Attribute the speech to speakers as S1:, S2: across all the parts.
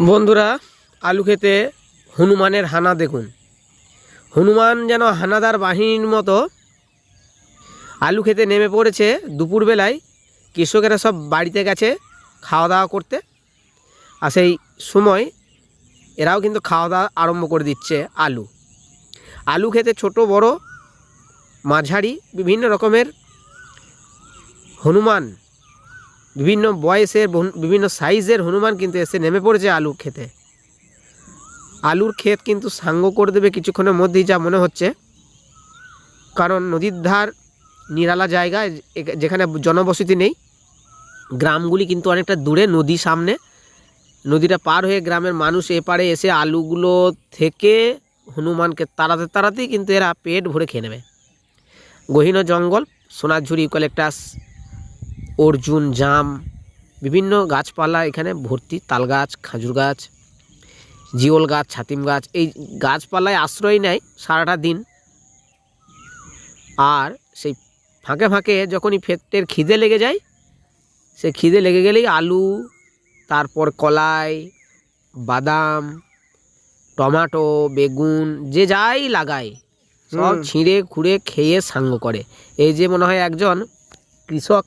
S1: বন্ধুরা, আলু খেতে হনুমানের হানা দেখুন। হনুমান যেন হানাদার বাহিনীর মতো। আলু খেতে নেমে পড়েছে দুপুরবেলায়, কৃষকেরা সব বাড়িতে গেছে খাওয়া দাওয়া করতে। আর সেই সময় এরাও কিন্তু খাওয়া দাওয়া আরম্ভ করে দিচ্ছে আলু। আলু খেতে ছোট, বড়, মাঝারি, বিভিন্ন রকমের হনুমান বিভিন্ন বয়সের বিভিন্ন সাইজের হনুমান কিন্তু এসে নেমে পড়েছে আলু খেতে আলুর ক্ষেত কিন্তু সাঙ্গ করে দেবে কিছুক্ষণের মধ্যেই যা মনে হচ্ছে। কারণ নদীর ধার নিরালা জায়গা যেখানে জনবসতি নেই। গ্রামগুলি কিন্তু অনেকটা দূরে, নদী সামনে। নদীটা পার হয়ে গ্রামের মানুষ এপারে এসে আলুগুলো থেকে হনুমানকে তাড়াতে তাড়াতেই কিন্তু এরা পেট ভরে খেয়ে নেবে। গহীন জঙ্গল, সোনাঝুরি ইউক্যালেক্টাস অর্জুন জাম বিভিন্ন গাছপালা এখানে ভর্তি তাল গাছ খাজুর গাছ জিওল গাছ ছাতিম গাছ এই গাছপালায় আশ্রয় নেয় সারাটা দিন। আর সেই ফাঁকে ফাঁকে যখনই ফেটের খিদে লেগে যায় সে খিদে লেগে গেলেই আলু তারপর কলাই বাদাম টমাটো বেগুন যে যাই লাগায় সব ছিঁড়ে খুঁড়ে খেয়ে সাঙ্গ করে। এই যে মনে হয় একজন কৃষক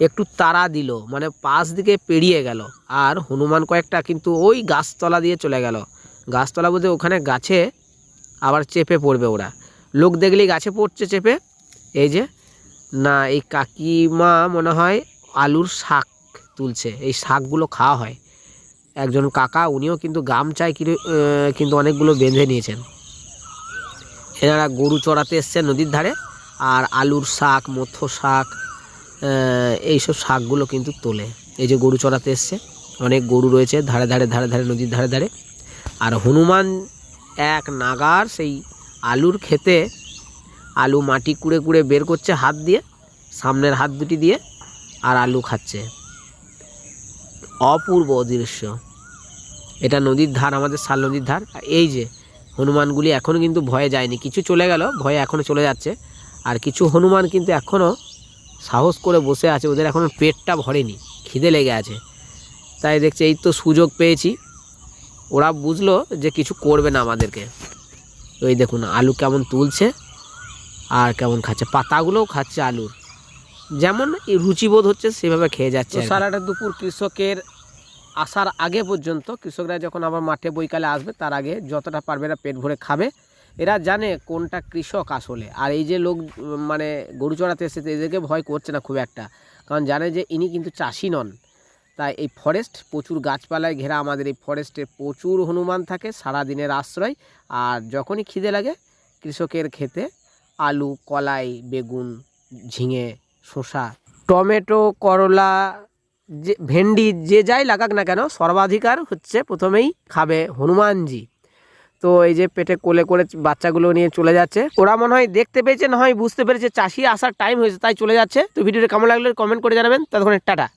S1: একটু তাড়া দিল মানে পাশ দিকে পেরিয়ে গেল। আর হনুমান কয়েকটা কিন্তু ওই গাছতলা দিয়ে চলে গেল। গাছতলা বলতে ওখানে গাছে আবার চেপে পড়বে ওরা। লোক দেখলেই গাছে পড়ছে চেপে। এই যে, না, এই কাকিমা মনে হয় আলুর শাক তুলছে। এই শাকগুলো খাওয়া হয়। একজন কাকা, উনিও কিন্তু গামছায় কিনে কিন্তু অনেকগুলো বেঁধে নিয়েছেন। এনারা গরু চড়াতে এসছে নদীর ধারে। আর আলুর শাক, মথ শাক এইসব শাকগুলো কিন্তু তোলে। এই যে গরু চড়াতে এসছে, অনেক গরু রয়েছে ধারে ধারে ধারে ধারে, নদীর ধারে ধারে। আর হনুমান এক নাগার সেই আলুর খেতে আলু মাটি কুড়ে কুড়ে বের করছে হাত দিয়ে, সামনের হাত দুটি দিয়ে, আর আলু খাচ্ছে। অপূর্ব দৃশ্য। এটা নদীর ধার, আমাদের শাল নদীর ধার। এই যে হনুমানগুলি এখনও কিন্তু ভয়ে যায়নি। কিছু চলে গেল, ভয়ে এখনও চলে যাচ্ছে। আর কিছু হনুমান কিন্তু এখনও সাহস করে বসে আছে ওদের এখনও পেটটা ভরেনি খিদে লেগে আছে। তাই দেখছে এই তো সুযোগ পেয়েছি। ওরা বুঝলো যে কিছু করবে না আমাদেরকে। ওই দেখুন আলু কেমন তুলছে আর কেমন খাচ্ছে। পাতাগুলোও খাচ্ছে আলুর। যেমন রুচিবোধ হচ্ছে সেভাবে খেয়ে যাচ্ছে সারাটা দুপুর কৃষকের আসার আগে পর্যন্ত কৃষকরা যখন আবার মাঠে বৈকালে আসবে তার আগে যতটা পারবে এরা পেট ভরে খাবে। এরা জানে কোনটা কৃষক আসলে। আর এই যে লোক মানে গরু চড়াতে এসেছে এদেরকে ভয় করছে না খুব একটা। কারণ জানে যে ইনি কিন্তু চাষি নন। তাই এই ফরেস্ট প্রচুর গাছপালায় ঘেরা আমাদের এই ফরেস্টে প্রচুর হনুমান থাকে সারা দিনের আশ্রয়। আর যখনই খিদে লাগে, কৃষকের খেতে আলু, কলাই, বেগুন, ঝিঙে, শসা, টমেটো, করলা, যে, ভেন্ডি, যে যাই লাগাক না কেন, সর্বাধিকার হচ্ছে প্রথমেই খাবে হনুমানজি। তো এই যে পেটে কোলে করে বাচ্চাগুলো নিয়ে চলে যাচ্ছে। ওরা মনে হয় দেখতে পেয়েছে, না হয় বুঝতে পেরেছে, চাষি আসার টাইম হয়েছে, তাই চলে যাচ্ছে। তো ভিডিওটা কেমন লাগলে কমেন্ট করে জানাবেন। ততক্ষণে টাটা।